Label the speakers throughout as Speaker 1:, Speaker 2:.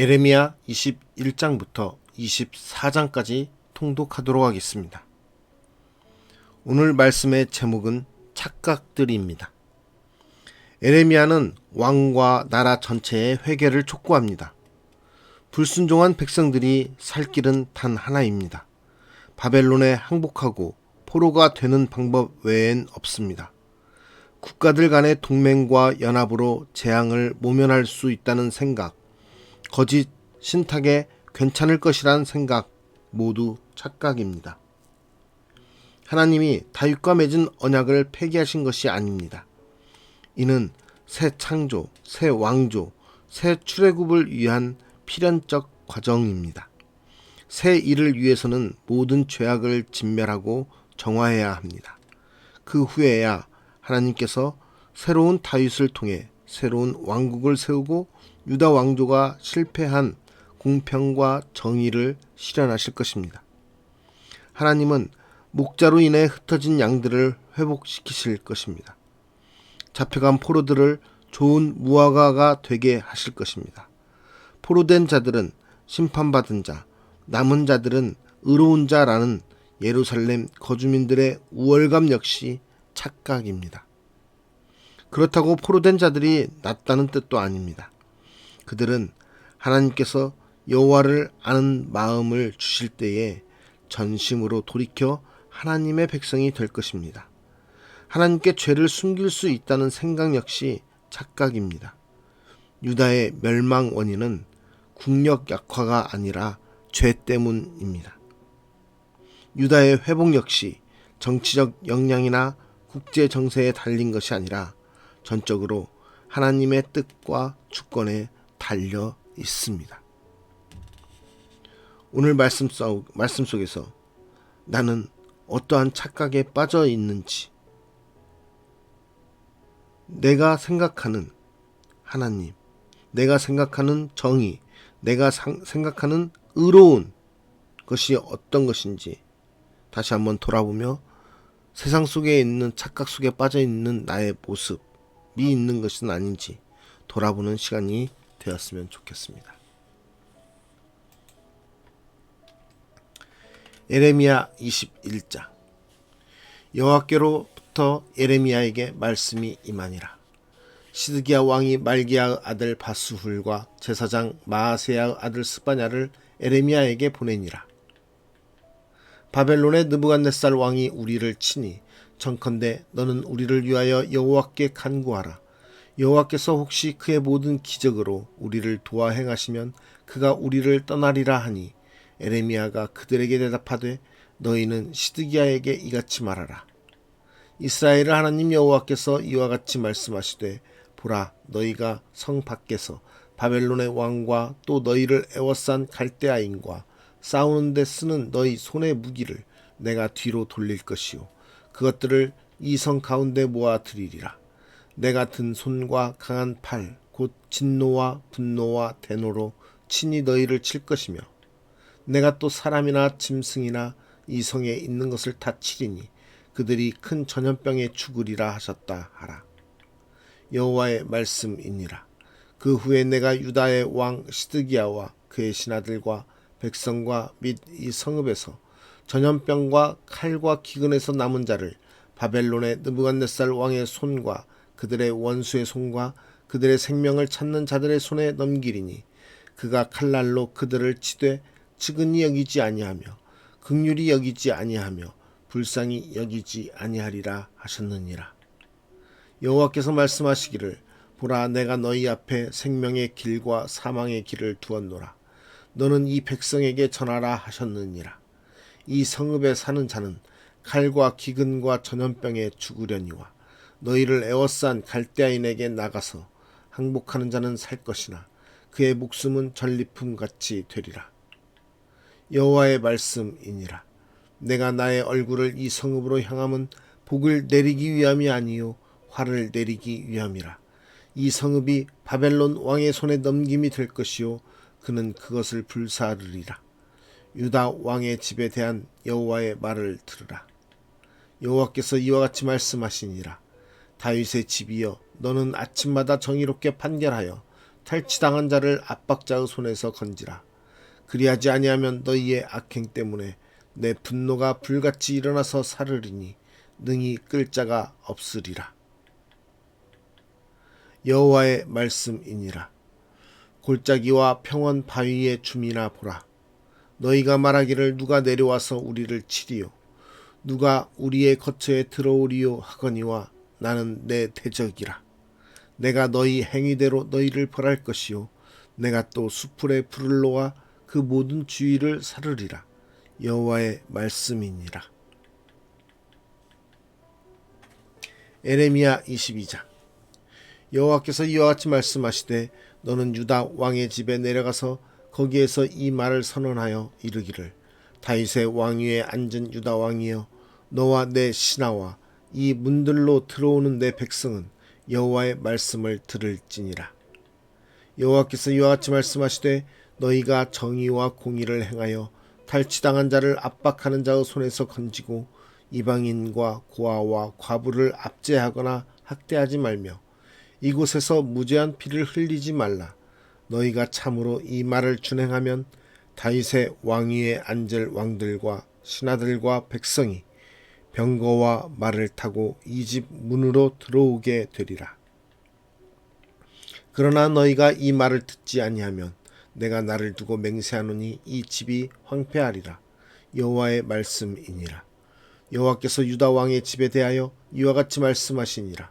Speaker 1: 에레미야 21장부터 24장까지 통독하도록 하겠습니다. 오늘 말씀의 제목은 착각들입니다. 에레미야는 왕과 나라 전체의 회개를 촉구합니다. 불순종한 백성들이 살 길은 단 하나입니다. 바벨론에 항복하고 포로가 되는 방법 외엔 없습니다. 국가들 간의 동맹과 연합으로 재앙을 모면할 수 있다는 생각, 거짓 신탁에 괜찮을 것이란 생각 모두 착각입니다. 하나님이 다윗과 맺은 언약을 폐기하신 것이 아닙니다. 이는 새 창조, 새 왕조, 새 출애굽을 위한 필연적 과정입니다. 새 일을 위해서는 모든 죄악을 진멸하고 정화해야 합니다. 그 후에야 하나님께서 새로운 다윗을 통해 새로운 왕국을 세우고 유다 왕조가 실패한 공평과 정의를 실현하실 것입니다. 하나님은 목자로 인해 흩어진 양들을 회복시키실 것입니다. 잡혀간 포로들을 좋은 무화과가 되게 하실 것입니다. 포로된 자들은 심판받은 자, 남은 자들은 의로운 자라는 예루살렘 거주민들의 우월감 역시 착각입니다. 그렇다고 포로된 자들이 낫다는 뜻도 아닙니다. 그들은 하나님께서 여호와를 아는 마음을 주실 때에 전심으로 돌이켜 하나님의 백성이 될 것입니다. 하나님께 죄를 숨길 수 있다는 생각 역시 착각입니다. 유다의 멸망 원인은 국력 약화가 아니라 죄 때문입니다. 유다의 회복 역시 정치적 역량이나 국제 정세에 달린 것이 아니라 전적으로 하나님의 뜻과 주권에 달려 있습니다. 오늘 말씀, 속, 말씀 속에서 나는 어떠한 착각에 빠져 있는지, 내가 생각하는 하나님, 내가 생각하는 정의, 내가 상, 생각하는 의로운 것이 어떤 것인지 다시 한번 돌아보며 세상 속에 있는 착각 속에 빠져 있는 나의 모습이 있는 것은 아닌지 돌아보는 시간이 되었으면 좋겠습니다. 에레미야 21장. 여호와께로부터 에레미야에게 말씀이 임하니라. 시드기야 왕이 말기야의 아들 바스훌과 제사장 마아세야의 아들 스바냐를 에레미야에게 보내니라. 바벨론의 느부갓네살 왕이 우리를 치니 정컨대 너는 우리를 위하여 여호와께 간구하라. 여호와께서 혹시 그의 모든 기적으로 우리를 도와 행하시면 그가 우리를 떠나리라 하니 에레미야가 그들에게 대답하되 너희는 시드기야에게 이같이 말하라. 이스라엘의 하나님 여호와께서 이와 같이 말씀하시되 보라 너희가 성 밖에서 바벨론의 왕과 또 너희를 애워싼 갈대아인과 싸우는데 쓰는 너희 손의 무기를 내가 뒤로 돌릴 것이요 그것들을 이 성 가운데 모아 드리리라 내가 든 손과 강한 팔, 곧 진노와 분노와 대노로 친히 너희를 칠 것이며, 내가 또 사람이나 짐승이나 이 성에 있는 것을 다 치리니 그들이 큰 전염병에 죽으리라 하셨다 하라. 여호와의 말씀이니라. 그 후에 내가 유다의 왕 시드기야와 그의 신하들과 백성과 및 이 성읍에서 전염병과 칼과 기근에서 남은 자를 바벨론의 느부갓네살 왕의 손과 그들의 원수의 손과 그들의 생명을 찾는 자들의 손에 넘기리니 그가 칼날로 그들을 치되 측은히 여기지 아니하며 극률이 여기지 아니하며 불쌍히 여기지 아니하리라 하셨느니라. 여호와께서 말씀하시기를 보라 내가 너희 앞에 생명의 길과 사망의 길을 두었노라. 너는 이 백성에게 전하라 하셨느니라 이 성읍에 사는 자는 칼과 기근과 전염병에 죽으려니와 너희를 에워싼 갈대아인에게 나가서 항복하는 자는 살 것이나 그의 목숨은 전리품 같이 되리라. 여호와의 말씀이니라. 내가 나의 얼굴을 이 성읍으로 향함은 복을 내리기 위함이 아니요 화를 내리기 위함이라. 이 성읍이 바벨론 왕의 손에 넘김이 될 것이요 그는 그것을 불사르리라. 유다 왕의 집에 대한 여호와의 말을 들으라. 여호와께서 이와 같이 말씀하시니라. 다윗의 집이여 너는 아침마다 정의롭게 판결하여 탈취당한 자를 압박자의 손에서 건지라. 그리하지 아니하면 너희의 악행 때문에 내 분노가 불같이 일어나서 사르리니 능히 끌 자가 없으리라. 여호와의 말씀이니라. 골짜기와 평원 바위의 춤이나 보라. 너희가 말하기를 누가 내려와서 우리를 치리요. 누가 우리의 거처에 들어오리요 하거니와 나는 내 대적이라. 내가 너희 행위대로 너희를 벌할 것이요. 내가 또 수풀의 불을 놓아 그 모든 주위를 사르리라. 여호와의 말씀이니라. 에레미야 22장 여호와께서 이와 같이 말씀하시되 너는 유다 왕의 집에 내려가서 거기에서 이 말을 선언하여 이르기를 다윗의 왕위에 앉은 유다 왕이여 너와 내 신하와 이 문들로 들어오는 내 백성은 여호와의 말씀을 들을지니라 여호와께서 이와 같이 말씀하시되 너희가 정의와 공의를 행하여 탈취당한 자를 압박하는 자의 손에서 건지고 이방인과 고아와 과부를 압제하거나 학대하지 말며 이곳에서 무죄한 피를 흘리지 말라. 너희가 참으로 이 말을 준행하면 다윗의 왕위에 앉을 왕들과 신하들과 백성이 병거와 말을 타고 이 집 문으로 들어오게 되리라. 그러나 너희가 이 말을 듣지 아니하면 내가 나를 두고 맹세하노니 이 집이 황폐하리라. 여호와의 말씀이니라. 여호와께서 유다 왕의 집에 대하여 이와 같이 말씀하시니라.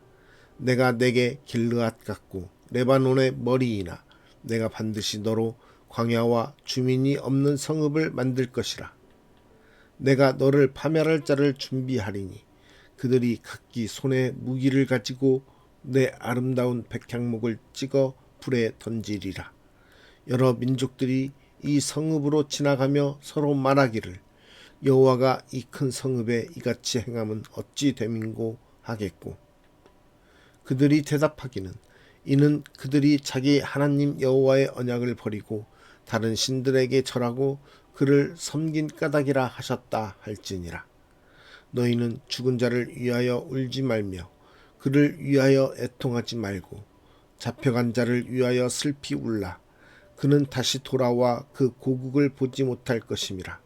Speaker 1: 내가 내게 길르앗 같고 레바논의 머리이나 내가 반드시 너로 광야와 주민이 없는 성읍을 만들 것이라. 내가 너를 파멸할 자를 준비하리니 그들이 각기 손에 무기를 가지고 내 아름다운 백향목을 찍어 불에 던지리라. 여러 민족들이 이 성읍으로 지나가며 서로 말하기를 여호와가 이 큰 성읍에 이같이 행함은 어찌 됨인고 하겠고 그들이 대답하기는 이는 그들이 자기 하나님 여호와의 언약을 버리고 다른 신들에게 절하고 그를 섬긴 까닭이라 하셨다 할지니라. 너희는 죽은 자를 위하여 울지 말며 그를 위하여 애통하지 말고 잡혀간 자를 위하여 슬피 울라. 그는 다시 돌아와 그 고국을 보지 못할 것임이라.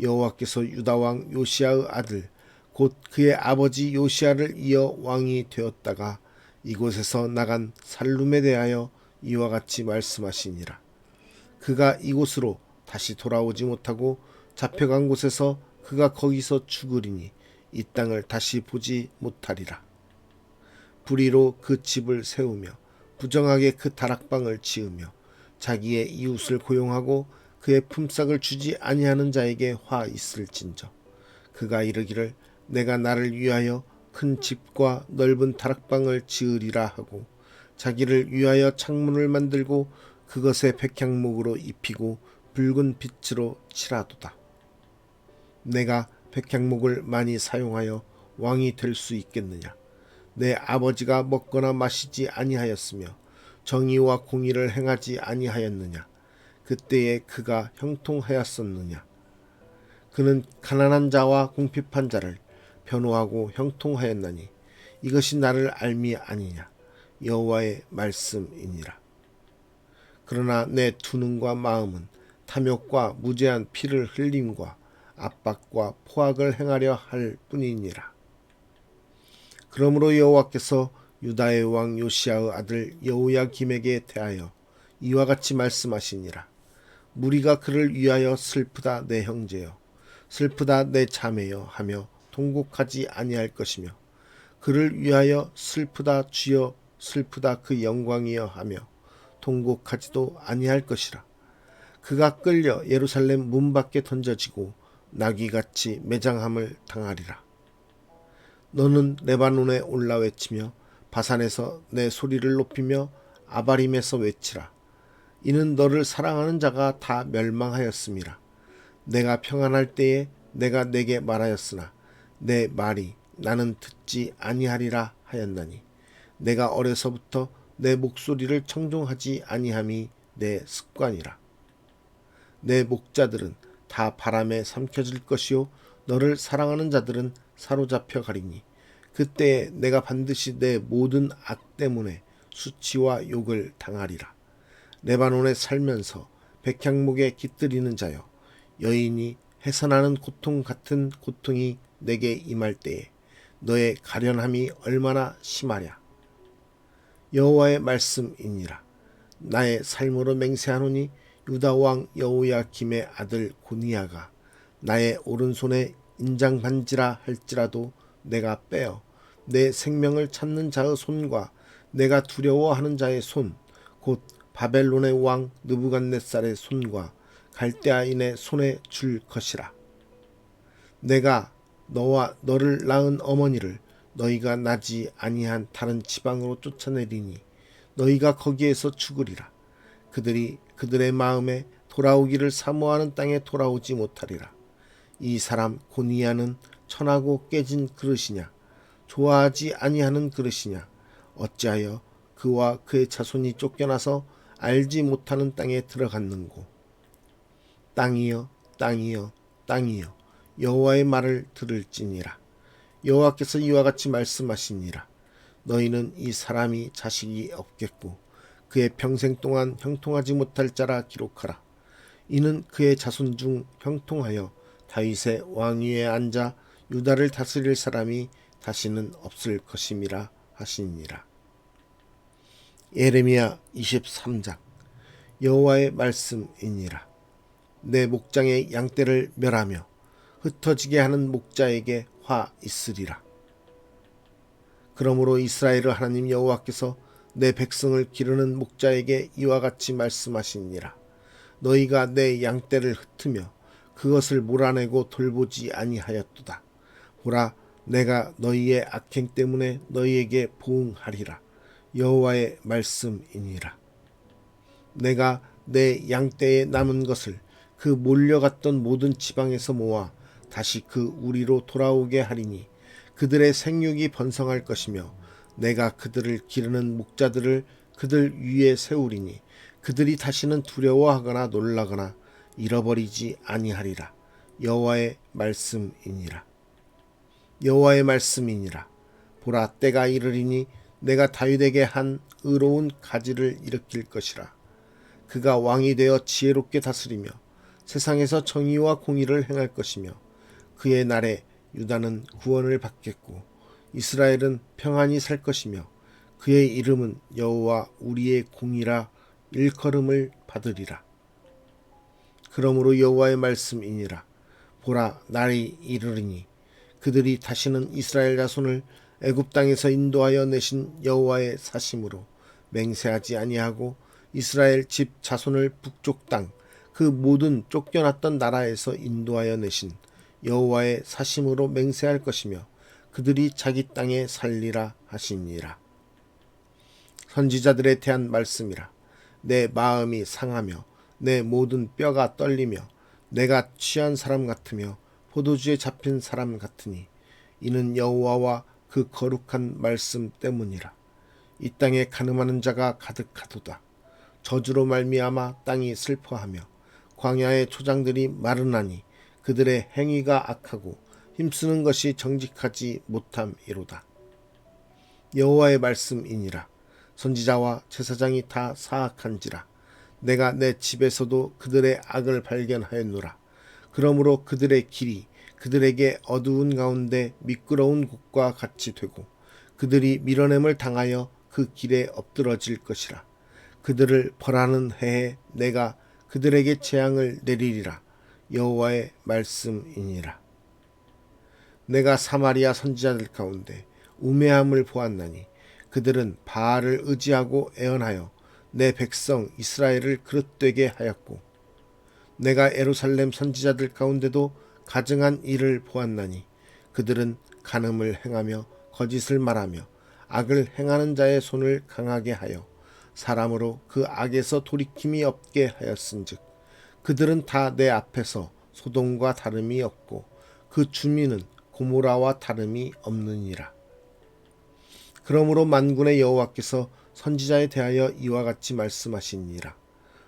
Speaker 1: 여호와께서 유다 왕 요시아의 아들 곧 그의 아버지 요시아를 이어 왕이 되었다가 이곳에서 나간 살룸에 대하여 이와 같이 말씀하시니라. 그가 이곳으로 다시 돌아오지 못하고 잡혀간 곳에서 그가 거기서 죽으리니 이 땅을 다시 보지 못하리라. 불의로 그 집을 세우며 부정하게 그 다락방을 지으며 자기의 이웃을 고용하고 그의 품삯을 주지 아니하는 자에게 화 있을진저 그가 이르기를 내가 나를 위하여 큰 집과 넓은 다락방을 지으리라 하고 자기를 위하여 창문을 만들고 그것에 백향목으로 입히고 붉은 빛으로 칠하도다. 내가 백향목을 많이 사용하여 왕이 될 수 있겠느냐? 내 아버지가 먹거나 마시지 아니하였으며 정의와 공의를 행하지 아니하였느냐? 그때에 그가 형통하였었느냐? 그는 가난한 자와 궁핍한 자를 변호하고 형통하였나니 이것이 나를 알미 아니냐 여호와의 말씀이니라. 그러나 내 두 눈과 마음은 탐욕과 무제한 피를 흘림과 압박과 포악을 행하려 할 뿐이니라. 그러므로 여호와께서 유다의 왕 요시아의 아들 여호야김에게 대하여 이와 같이 말씀하시니라. 무리가 그를 위하여 슬프다 내 형제여 슬프다 내 자매여 하며 통곡하지 아니할 것이며 그를 위하여 슬프다 주여 슬프다 그 영광이여 하며 통곡하지도 아니할 것이라. 그가 끌려 예루살렘 문 밖에 던져지고 나귀같이 매장함을 당하리라. 너는 레바논에 올라 외치며 바산에서 내 소리를 높이며 아바림에서 외치라. 이는 너를 사랑하는 자가 다 멸망하였음이라. 내가 평안할 때에 내가 내게 말하였으나 내 말이 나는 듣지 아니하리라 하였나니 내가 어려서부터 내 목소리를 청종하지 아니함이 내 습관이라 내 목자들은 다 바람에 삼켜질 것이요 너를 사랑하는 자들은 사로잡혀 가리니 그때에 내가 반드시 내 모든 악 때문에 수치와 욕을 당하리라. 레바논에 살면서 백향목에 깃들이는 자여 여인이 해산하는 고통 같은 고통이 내게 임할 때에 너의 가련함이 얼마나 심하랴. 여호와의 말씀이니라. 나의 삶으로 맹세하노니 유다 왕 여호야김의 아들 고니야가 나의 오른손에 인장 반지라 할지라도 내가 빼어 내 생명을 찾는 자의 손과 내가 두려워하는 자의 손 곧 바벨론의 왕 느부갓네살의 손과 갈대아인의 손에 줄 것이라. 내가 너와 너를 낳은 어머니를 너희가 나지 아니한 다른 지방으로 쫓아내리니 너희가 거기에서 죽으리라. 그들이 그들의 마음에 돌아오기를 사모하는 땅에 돌아오지 못하리라. 이 사람 고니야는 천하고 깨진 그릇이냐 좋아하지 아니하는 그릇이냐 어찌하여 그와 그의 자손이 쫓겨나서 알지 못하는 땅에 들어갔는고 땅이여 땅이여 땅이여 여호와의 말을 들을지니라 여호와께서 이와 같이 말씀하시니라 너희는 이 사람이 자식이 없겠고 그의 평생 동안 형통하지 못할 자라 기록하라 이는 그의 자손 중 형통하여 다윗의 왕위에 앉아 유다를 다스릴 사람이 다시는 없을 것임이라 하시니라. 예레미야 23장 여호와의 말씀이니라. 내 목장의 양떼를 멸하며 흩어지게 하는 목자에게 화 있으리라. 그러므로 이스라엘의 하나님 여호와께서 내 백성을 기르는 목자에게 이와 같이 말씀하시니라. 너희가 내 양떼를 흩으며 그것을 몰아내고 돌보지 아니하였도다. 보라, 내가 너희의 악행 때문에 너희에게 보응하리라. 여호와의 말씀이니라. 내가 내 양떼에 남은 것을 그 몰려갔던 모든 지방에서 모아 다시 그 우리로 돌아오게 하리니 그들의 생육이 번성할 것이며 내가 그들을 기르는 목자들을 그들 위에 세우리니 그들이 다시는 두려워하거나 놀라거나 잃어버리지 아니하리라. 여호와의 말씀이니라. 여호와의 말씀이니라. 보라 때가 이르리니 내가 다윗에게 한 의로운 가지를 일으킬 것이라. 그가 왕이 되어 지혜롭게 다스리며 세상에서 정의와 공의를 행할 것이며 그의 날에 유다는 구원을 받겠고 이스라엘은 평안히 살 것이며 그의 이름은 여호와 우리의 공이라 일컬음을 받으리라. 그러므로 여호와의 말씀이니라 보라 날이 이르리니 그들이 다시는 이스라엘 자손을 애굽 땅에서 인도하여 내신 여호와의 사심으로 맹세하지 아니하고 이스라엘 집 자손을 북쪽 땅 그 모든 쫓겨났던 나라에서 인도하여 내신 여호와의 사심으로 맹세할 것이며 그들이 자기 땅에 살리라 하시니라. 선지자들에 대한 말씀이라. 내 마음이 상하며 내 모든 뼈가 떨리며 내가 취한 사람 같으며 포도주에 잡힌 사람 같으니 이는 여호와와 그 거룩한 말씀 때문이라. 이 땅에 가늠하는 자가 가득하도다. 저주로 말미암아 땅이 슬퍼하며 광야의 초장들이 마르나니 그들의 행위가 악하고 힘쓰는 것이 정직하지 못함이로다 여호와의 말씀이니라 선지자와 제사장이 다 사악한지라 내가 내 집에서도 그들의 악을 발견하였노라. 그러므로 그들의 길이 그들에게 어두운 가운데 미끄러운 곳과 같이 되고 그들이 밀어냄을 당하여 그 길에 엎드러질 것이라. 그들을 벌하는 해에 내가 그들에게 재앙을 내리리라. 여호와의 말씀이니라. 내가 사마리아 선지자들 가운데 우매함을 보았나니 그들은 바알을 의지하고 애언하여 내 백성 이스라엘을 그릇되게 하였고 내가 에루살렘 선지자들 가운데도 가증한 일을 보았나니 그들은 간음을 행하며 거짓을 말하며 악을 행하는 자의 손을 강하게 하여 사람으로 그 악에서 돌이킴이 없게 하였은즉 그들은 다 내 앞에서 소돔과 다름이 없고 그 주민은 고모라와 다름이 없느니라 그러므로 만군의 여호와께서 선지자에 대하여 이와 같이 말씀하시니라.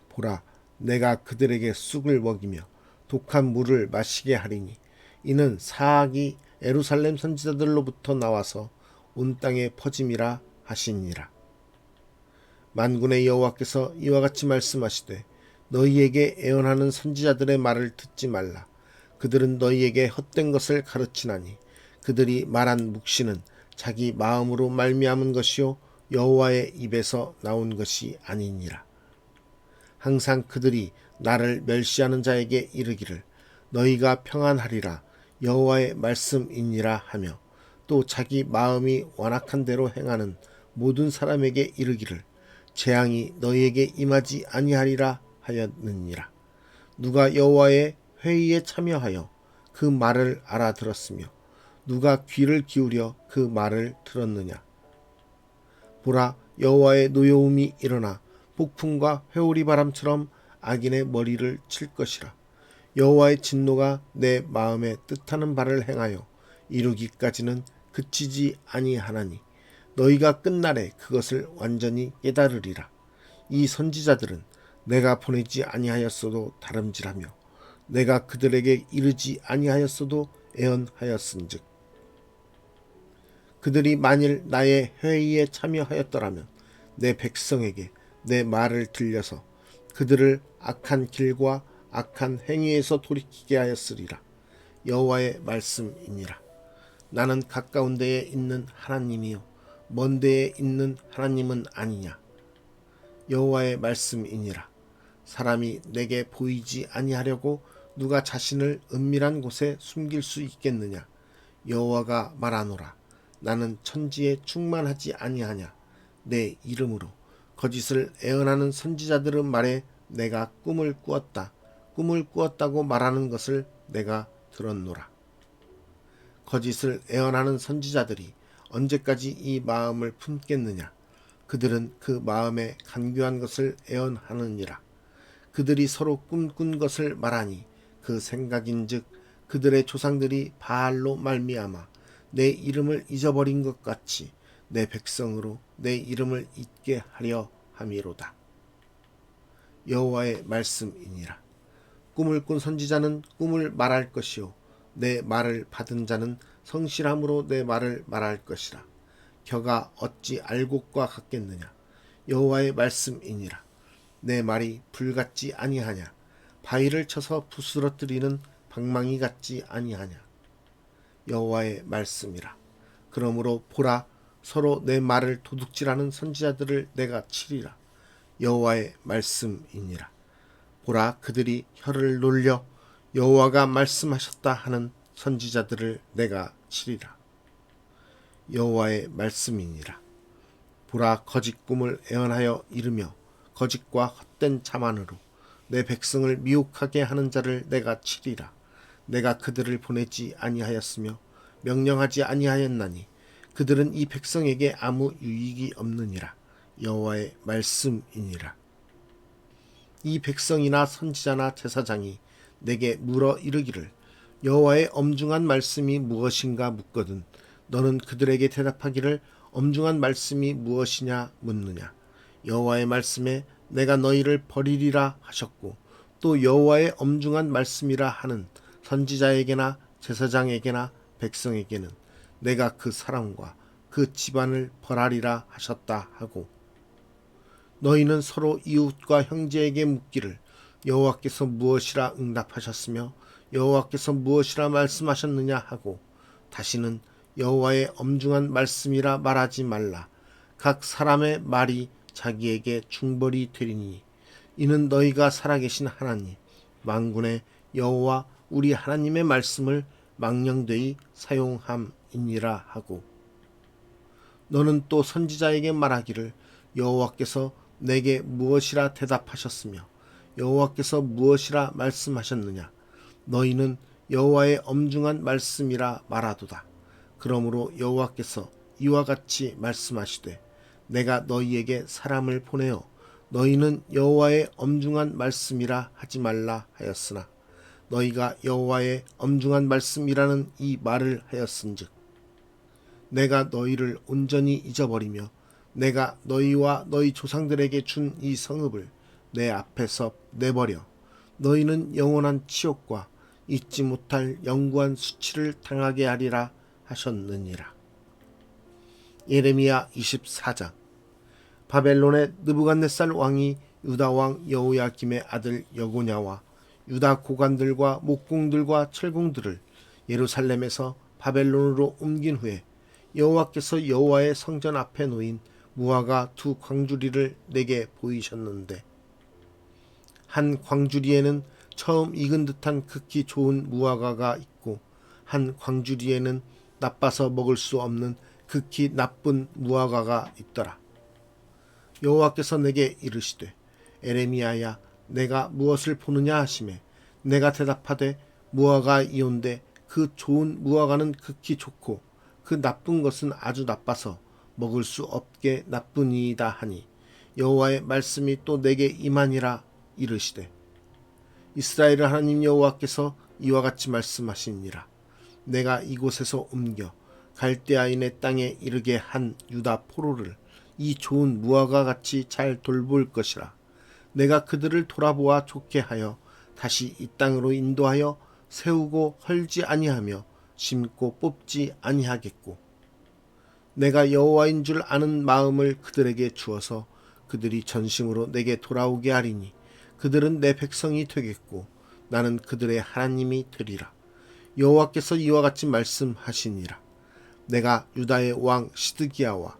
Speaker 1: 보라, 내가 그들에게 쑥을 먹이며 독한 물을 마시게 하리니 이는 사악이 에루살렘 선지자들로부터 나와서 온 땅에 퍼짐이라 하시니라. 만군의 여호와께서 이와 같이 말씀하시되 너희에게 애언하는 선지자들의 말을 듣지 말라. 그들은 너희에게 헛된 것을 가르치나니 그들이 말한 묵시는 자기 마음으로 말미암은 것이요 여호와의 입에서 나온 것이 아니니라. 항상 그들이 나를 멸시하는 자에게 이르기를 너희가 평안하리라. 여호와의 말씀이니라 하며 또 자기 마음이 완악한 대로 행하는 모든 사람에게 이르기를 재앙이 너희에게 임하지 아니하리라 하였느니라. 누가 여호와의 회의에 참여하여 그 말을 알아들었으며 누가 귀를 기울여 그 말을 들었느냐? 보라 여호와의 노여움이 일어나 폭풍과 회오리 바람처럼 악인의 머리를 칠 것이라. 여호와의 진노가 내 마음에 뜻하는 바를 행하여 이루기까지는 그치지 아니하나니 너희가 끝날에 그것을 완전히 깨달으리라. 이 선지자들은 내가 보내지 아니하였어도 다름질하며 내가 그들에게 이르지 아니하였어도 애언하였은즉 그들이 만일 나의 회의에 참여하였더라면 내 백성에게 내 말을 들려서 그들을 악한 길과 악한 행위에서 돌이키게 하였으리라. 여호와의 말씀이니라. 나는 가까운 데에 있는 하나님이요 먼 데에 있는 하나님은 아니냐. 여호와의 말씀이니라 사람이 내게 보이지 아니하려고 누가 자신을 은밀한 곳에 숨길 수 있겠느냐? 여호와가 말하노라. 나는 천지에 충만하지 아니하냐? 내 이름으로. 거짓을 애언하는 선지자들은 말에 내가 꿈을 꾸었다. 꿈을 꾸었다고 말하는 것을 내가 들었노라. 거짓을 애언하는 선지자들이 언제까지 이 마음을 품겠느냐? 그들은 그 마음에 간교한 것을 애언하느니라 그들이 서로 꿈꾼 것을 말하니 그 생각인즉 그들의 조상들이 바알로 말미암아 내 이름을 잊어버린 것 같이 내 백성으로 내 이름을 잊게 하려 함이로다. 여호와의 말씀이니라. 꿈을 꾼 선지자는 꿈을 말할 것이요 내 말을 받은 자는 성실함으로 내 말을 말할 것이라. 겨가 어찌 알곡과 같겠느냐. 여호와의 말씀이니라. 내 말이 불같지 아니하냐. 바위를 쳐서 부스러뜨리는 방망이 같지 아니하냐. 여호와의 말씀이라. 그러므로 보라 서로 내 말을 도둑질하는 선지자들을 내가 치리라. 여호와의 말씀이니라. 보라 그들이 혀를 놀려 여호와가 말씀하셨다 하는 선지자들을 내가 치리라. 여호와의 말씀이니라. 보라 거짓 꿈을 애언하여 이르며 거짓과 헛된 자만으로 내 백성을 미혹하게 하는 자를 내가 치리라. 내가 그들을 보내지 아니하였으며 명령하지 아니하였나니 그들은 이 백성에게 아무 유익이 없느니라. 여호와의 말씀이니라. 이 백성이나 선지자나 제사장이 내게 물어 이르기를 여호와의 엄중한 말씀이 무엇인가 묻거든 너는 그들에게 대답하기를 엄중한 말씀이 무엇이냐 묻느냐 여호와의 말씀에 내가 너희를 버리리라 하셨고 또 여호와의 엄중한 말씀이라 하는 선지자에게나 제사장에게나 백성에게는 내가 그 사람과 그 집안을 벌하리라 하셨다 하고 너희는 서로 이웃과 형제에게 묻기를 여호와께서 무엇이라 응답하셨으며 여호와께서 무엇이라 말씀하셨느냐 하고 다시는 여호와의 엄중한 말씀이라 말하지 말라. 각 사람의 말이 자기에게 중벌이 되리니 이는 너희가 살아계신 하나님 만군의 여호와 우리 하나님의 말씀을 망령되이 사용함이니라 하고. 너는 또 선지자에게 말하기를 여호와께서 내게 무엇이라 대답하셨으며 여호와께서 무엇이라 말씀하셨느냐? 너희는 여호와의 엄중한 말씀이라 말하도다. 그러므로 여호와께서 이와 같이 말씀하시되 내가 너희에게 사람을 보내어 너희는 여호와의 엄중한 말씀이라 하지 말라 하였으나 너희가 여호와의 엄중한 말씀이라는 이 말을 하였은즉 내가 너희를 온전히 잊어버리며 내가 너희와 너희 조상들에게 준 이 성읍을 내 앞에서 내버려 너희는 영원한 치욕과 잊지 못할 영구한 수치를 당하게 하리라 하셨느니라. 예레미야 24장 바벨론의 느부갓네살 왕이 유다 왕 여호야김의 아들 여고냐와 유다 고관들과 목공들과 철공들을 예루살렘에서 바벨론으로 옮긴 후에 여호와께서 여호와의 성전 앞에 놓인 무화과 두 광주리를 내게 보이셨는데 한 광주리에는 처음 익은 듯한 극히 좋은 무화과가 있고 한 광주리에는 나빠서 먹을 수 없는 극히 나쁜 무화과가 있더라. 여호와께서 내게 이르시되 에레미야야 내가 무엇을 보느냐 하심에 내가 대답하되 무화과 이온데 그 좋은 무화과는 극히 좋고 그 나쁜 것은 아주 나빠서 먹을 수 없게 나쁘니이다 하니 여호와의 말씀이 또 내게 임하니라 이르시되 이스라엘 하나님 여호와께서 이와 같이 말씀하시니라. 내가 이곳에서 옮겨 갈대아인의 땅에 이르게 한 유다 포로를 이 좋은 무화과 같이 잘 돌볼 것이라. 내가 그들을 돌아보아 좋게 하여 다시 이 땅으로 인도하여 세우고 헐지 아니하며 심고 뽑지 아니하겠고. 내가 여호와인 줄 아는 마음을 그들에게 주어서 그들이 전심으로 내게 돌아오게 하리니 그들은 내 백성이 되겠고 나는 그들의 하나님이 되리라. 여호와께서 이와 같이 말씀하시니라. 내가 유다의 왕 시드기야와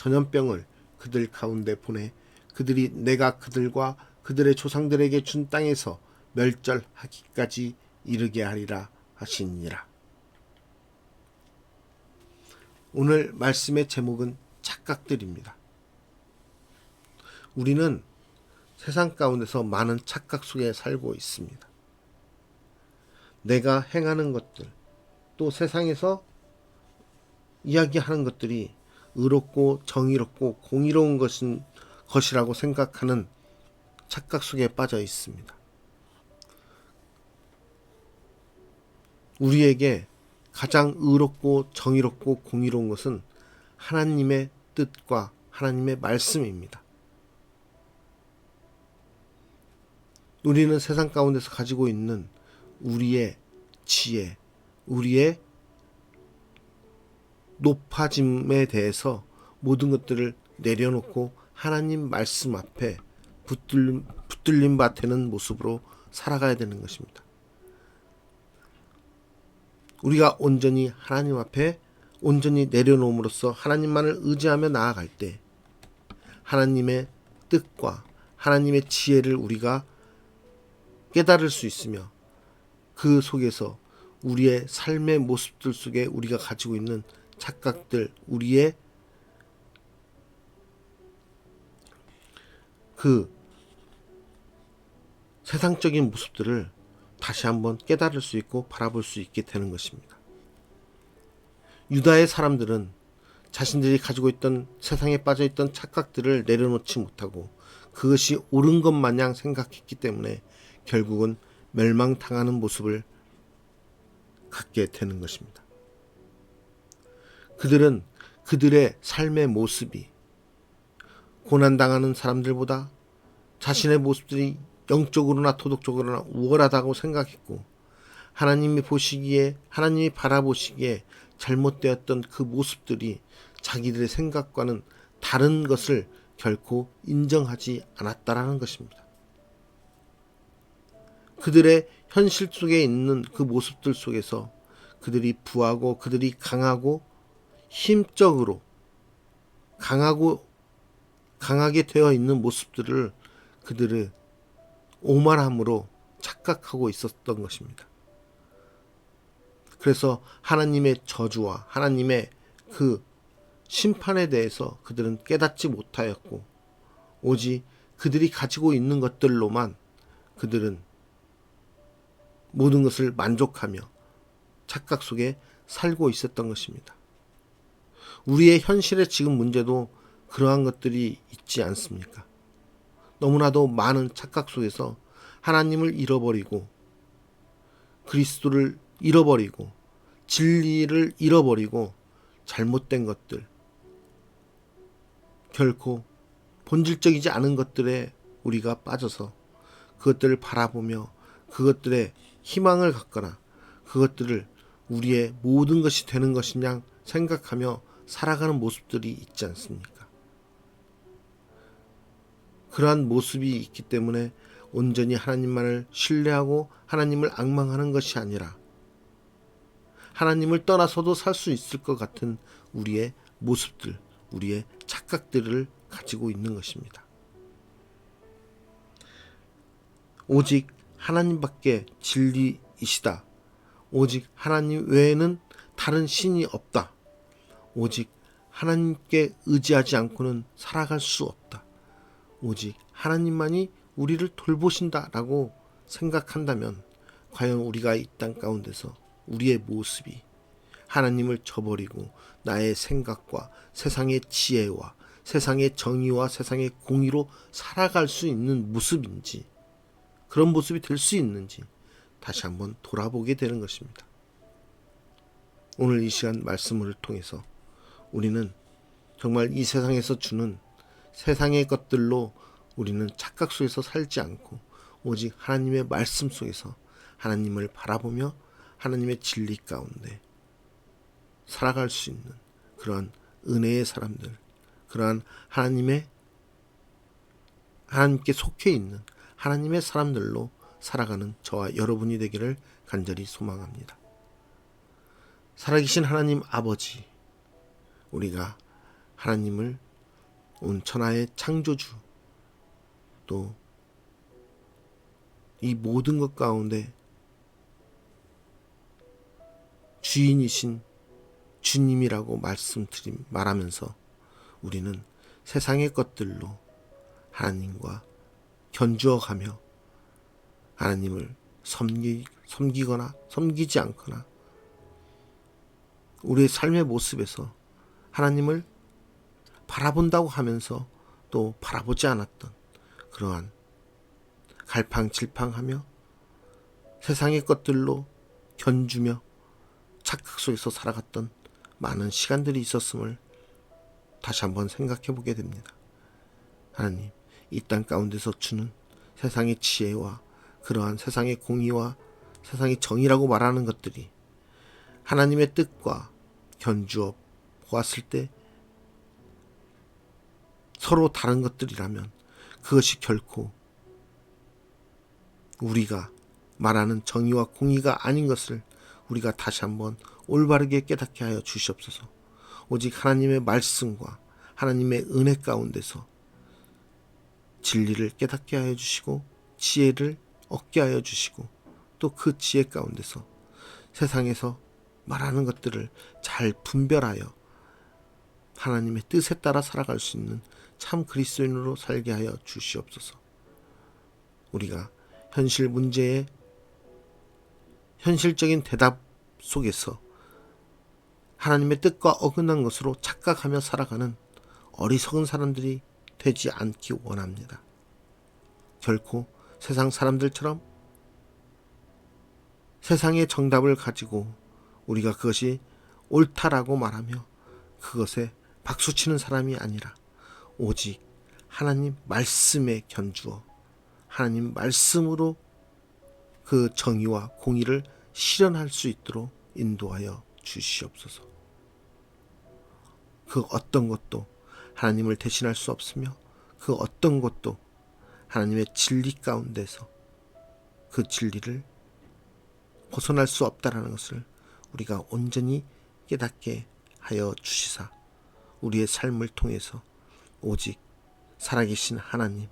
Speaker 1: 전염병을 그들 가운데 보내 그들이 내가 그들과 그들의 조상들에게 준 땅에서 멸절하기까지 이르게 하리라 하시니라. 오늘 말씀의 제목은 착각들입니다. 우리는 세상 가운데서 많은 착각 속에 살고 있습니다. 내가 행하는 것들, 또 세상에서 이야기하는 것들이 의롭고 정의롭고 공의로운 것인 것이라고 생각하는 착각 속에 빠져 있습니다. 우리에게 가장 의롭고 정의롭고 공의로운 것은 하나님의 뜻과 하나님의 말씀입니다. 우리는 세상 가운데서 가지고 있는 우리의 지혜, 우리의 높아짐에 대해서 모든 것들을 내려놓고 하나님 말씀 앞에 붙들, 붙들림 밭에는 모습으로 살아가야 되는 것입니다. 우리가 온전히 하나님 앞에 온전히 내려놓음으로써 하나님만을 의지하며 나아갈 때 하나님의 뜻과 하나님의 지혜를 우리가 깨달을 수 있으며 그 속에서 우리의 삶의 모습들 속에 우리가 가지고 있는 착각들, 우리의 그 세상적인 모습들을 다시 한번 깨달을 수 있고 바라볼 수 있게 되는 것입니다. 유다의 사람들은 자신들이 가지고 있던 세상에 빠져 있던 착각들을 내려놓지 못하고 그것이 옳은 것 마냥 생각했기 때문에 결국은 멸망당하는 모습을 갖게 되는 것입니다. 그들은 그들의 삶의 모습이 고난당하는 사람들보다 자신의 모습들이 영적으로나 도덕적으로나 우월하다고 생각했고 하나님이 보시기에 하나님이 바라보시기에 잘못되었던 그 모습들이 자기들의 생각과는 다른 것을 결코 인정하지 않았다라는 것입니다. 그들의 현실 속에 있는 그 모습들 속에서 그들이 부하고 그들이 강하고 힘적으로 강하고 강하게 되어 있는 모습들을 그들을 오만함으로 착각하고 있었던 것입니다. 그래서 하나님의 저주와 하나님의 그 심판에 대해서 그들은 깨닫지 못하였고 오직 그들이 가지고 있는 것들로만 그들은 모든 것을 만족하며 착각 속에 살고 있었던 것입니다. 우리의 현실의 지금 문제도 그러한 것들이 있지 않습니까? 너무나도 많은 착각 속에서 하나님을 잃어버리고 그리스도를 잃어버리고 진리를 잃어버리고 잘못된 것들 결코 본질적이지 않은 것들에 우리가 빠져서 그것들을 바라보며 그것들에 희망을 갖거나 그것들을 우리의 모든 것이 되는 것이냐 생각하며 살아가는 모습들이 있지 않습니까? 그러한 모습이 있기 때문에 온전히 하나님만을 신뢰하고 하나님을 악망하는 것이 아니라 하나님을 떠나서도 살 수 있을 것 같은 우리의 모습들, 우리의 착각들을 가지고 있는 것입니다. 오직 하나님밖에 진리이시다. 오직 하나님 외에는 다른 신이 없다. 오직 하나님께 의지하지 않고는 살아갈 수 없다. 오직 하나님만이 우리를 돌보신다라고 생각한다면 과연 우리가 이 땅 가운데서 우리의 모습이 하나님을 저버리고 나의 생각과 세상의 지혜와 세상의 정의와 세상의 공의로 살아갈 수 있는 모습인지 그런 모습이 될 수 있는지 다시 한번 돌아보게 되는 것입니다. 오늘 이 시간 말씀을 통해서 우리는 정말 이 세상에서 주는 세상의 것들로 우리는 착각 속에서 살지 않고 오직 하나님의 말씀 속에서 하나님을 바라보며 하나님의 진리 가운데 살아갈 수 있는 그러한 은혜의 사람들, 그러한 하나님의 하나님께 속해 있는 하나님의 사람들로 살아가는 저와 여러분이 되기를 간절히 소망합니다. 살아계신 하나님 아버지, 우리가 하나님을 온 천하의 창조주, 또 이 모든 것 가운데 주인이신 주님이라고 말씀드림 말하면서 우리는 세상의 것들로 하나님과 견주어 가며 하나님을 섬기, 섬기거나 섬기지 않거나 우리의 삶의 모습에서 하나님을 바라본다고 하면서 또 바라보지 않았던 그러한 갈팡질팡하며 세상의 것들로 견주며 착각 속에서 살아갔던 많은 시간들이 있었음을 다시 한번 생각해 보게 됩니다. 하나님, 이 땅 가운데서 주는 세상의 지혜와 그러한 세상의 공의와 세상의 정의라고 말하는 것들이 하나님의 뜻과 견주어 보았을 때 서로 다른 것들이라면 그것이 결코 우리가 말하는 정의와 공의가 아닌 것을 우리가 다시 한번 올바르게 깨닫게 하여 주시옵소서. 오직 하나님의 말씀과 하나님의 은혜 가운데서 진리를 깨닫게 하여 주시고 지혜를 얻게 하여 주시고 또 그 지혜 가운데서 세상에서 말하는 것들을 잘 분별하여 하나님의 뜻에 따라 살아갈 수 있는 참 그리스도인으로 살게 하여 주시옵소서. 우리가 현실 문제에 현실적인 대답 속에서 하나님의 뜻과 어긋난 것으로 착각하며 살아가는 어리석은 사람들이 되지 않기 원합니다. 결코 세상 사람들처럼 세상의 정답을 가지고 우리가 그것이 옳다라고 말하며 그것에 박수치는 사람이 아니라 오직 하나님 말씀에 견주어 하나님 말씀으로 그 정의와 공의를 실현할 수 있도록 인도하여 주시옵소서. 그 어떤 것도 하나님을 대신할 수 없으며 그 어떤 것도 하나님의 진리 가운데서 그 진리를 벗어날 수 없다라는 것을 우리가 온전히 깨닫게 하여 주시사 우리의 삶을 통해서 오직 살아계신 하나님,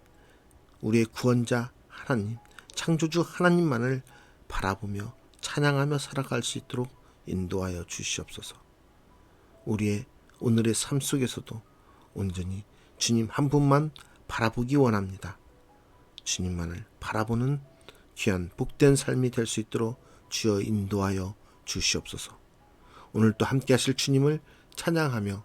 Speaker 1: 우리의 구원자 하나님, 창조주 하나님만을 바라보며 찬양하며 살아갈 수 있도록 인도하여 주시옵소서. 우리의 오늘의 삶 속에서도 온전히 주님 한 분만 바라보기 원합니다. 주님만을 바라보는 귀한 복된 삶이 될 수 있도록 주여 인도하여 주시옵소서. 오늘 또 함께 하실 주님을 찬양하며